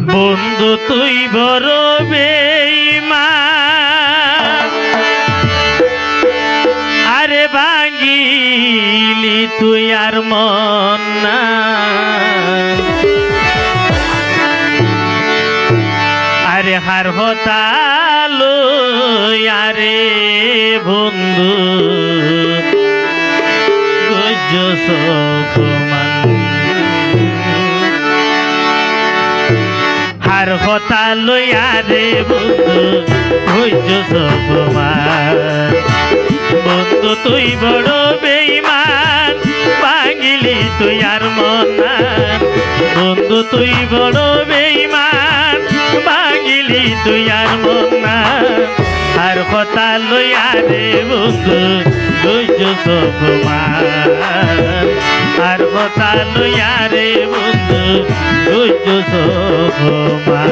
বন্ধু, তুই বড় বেঈমান। আরে ভাঙিলি তুই আর মন না। আরে হার হতালো আরে বন্ধু, গজ্জ সফমান হার হতালো আরে বন্ধু গজ্জ সফমান বন্ধু, তুই বড় বেঈমান, পাগিলি তুই আর মনান বন্ধু, তুই বড় বেঈমান, পাগিলি তুই আর মনান আর কথা লইয়া রে বন্ধু দুইজ সফমান আর কথা লইয়া রে বন্ধু দুইজ সফমান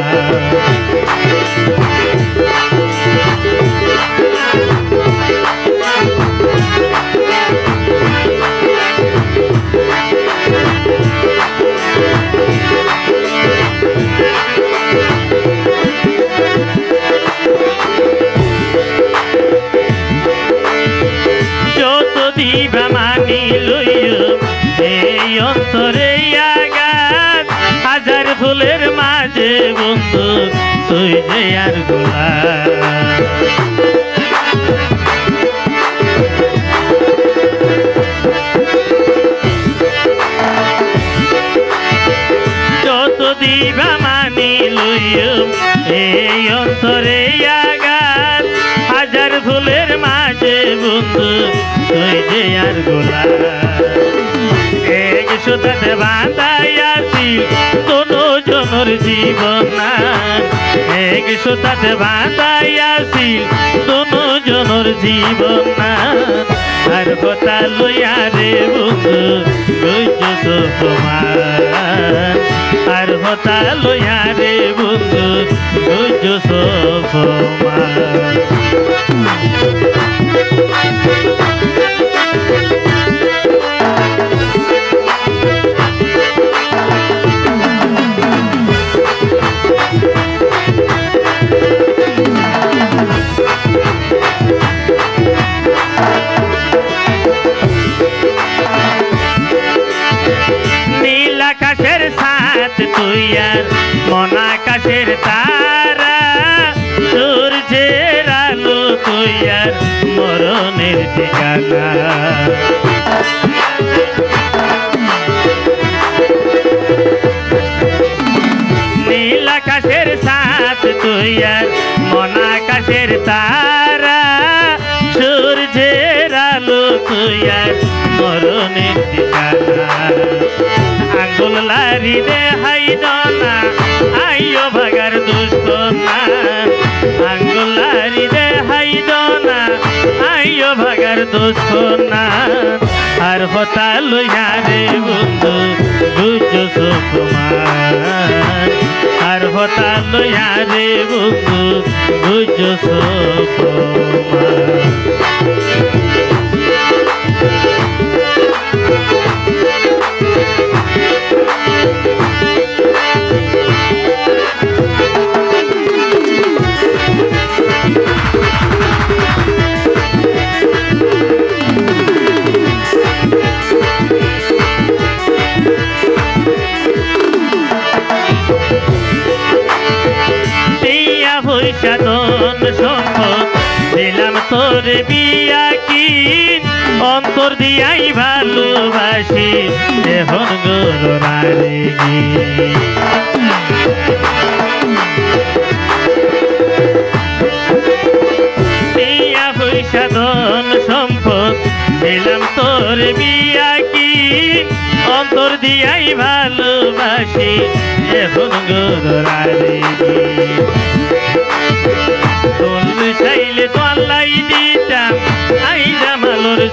মানি লইয়, এই অন্তরে আগাত হাজার ফুলের মাঝে বন্ধু, তুই যে আর যত দিবা মানি লইয়, এই অন্তরে আগাত হাজার ফুলের মাঝে বন্ধু আর গোলা এক সুতাতে বাঁধাইয়াছি কোনো জনর জীবন এক সুতাতে বাঁধাইয়াছি কোনো জনর জীবন আর কথা লইয়া রে বন্ধু লইছ সমান আর হতা লইয়া রে বন্ধু তুই আর মন আকাশের তারা, সূর্যের আলো তুই আর মরণের ঠিকানা। নীল আকাশের সাথ তুই আর মন আকাশের তারা, সূর্যের আলো তুই মরণের ঠিকানা। আঙ্গুল লারি দে হাই না আইও ভাগার দুষ্ট না আঙ্গুল লারি দে হাই না আইও ভাগার দুষ্ট না আর হতা লইয়া রে বন্ধু বুঝ সুকুমার আর হতা লইয়া রে বন্ধু দিয়া পয়সা ধন সম্পদ দিলাম তোর বিয়া কি অন্তর দিয়াই ভালোবাসি এখন গৌরারে দিয়া পয়সা, ধন, সম্পদ দিলাম তোর বিয়া কি? অন্তর দিয়াই ভালোবাসি এখন গৌরারে তোল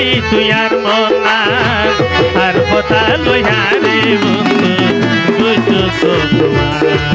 ভাঙিলি তুই আর আর কথা লইয়া রে বন্ধু বুঝছ তোমার